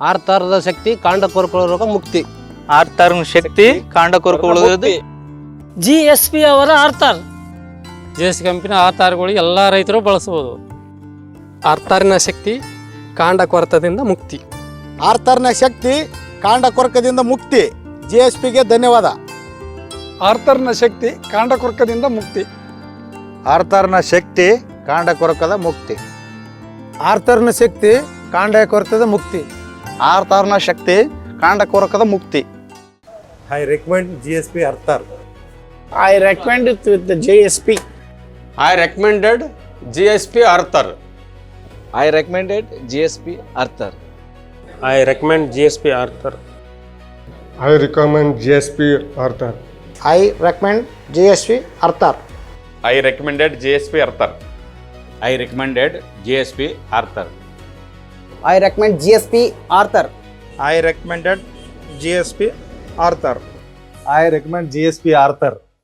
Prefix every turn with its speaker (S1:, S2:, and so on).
S1: ಆರ್ತಾರದ ಶಕ್ತಿ ಕಾಂಡ ಕೊರಕೊಳ್ಳೋ ರೋಗ ಮುಕ್ತಿ.
S2: ತರ ಶಕ್ತಿ ಕಾಂಡ ಕೊರಕೊಳ್ಳುವುದು
S3: ಜಿ ಎಸ್ ಪಿ ಅವರ ಆರ್ತಾರ್
S4: ಜಿ ಎಸ್ ಕಂಪನಿ ಆರ್ತಾರ್ಗಳಿಗೆ ಎಲ್ಲ ರೈತರು ಬಳಸ್ಬೋದು.
S5: ಆರ್ತಾರಿನ ಶಕ್ತಿ ಕಾಂಡ ಕೊರತದಿಂದ ಮುಕ್ತಿ.
S6: ಆರ್ತರ್ನ ಶಕ್ತಿ ಕಾಂಡ ಕೊರಕದಿಂದ ಮುಕ್ತಿ. ಜಿ ಎಸ್ ಪಿಗೆ ಧನ್ಯವಾದ.
S7: ಆರ್ತರ್ನ ಶಕ್ತಿ ಕಾಂಡ ಕೊರಕದಿಂದ ಮುಕ್ತಿ.
S6: ಆರ್ತರ್ನ ಶಕ್ತಿ ಕಾಂಡ ಕೊರಕದ ಮುಕ್ತಿ.
S8: ಆರ್ತರ್ನ ಶಕ್ತಿ ಕಾಂಡ ಕೊರತದ ಮುಕ್ತಿ.
S6: ಆರ್ತರ್ನ ಶಕ್ತಿ ಕಾಂಡ ಕೊರಕದ ಮುಕ್ತಿ.
S8: I recommend G S P Arthur
S9: I recommend with G S P
S1: I recommended G S P Arthur
S2: I recommended G S P Arthur
S4: I recommend G S P Arthur
S8: I recommend G S P Arthur
S9: G S B Arthur
S10: I recommended G S P Arthur
S2: I recommended G S P Arthur
S9: I recommend GSP Arthur.
S6: I recommended G S P Arthur
S8: I recommend G S P Arthur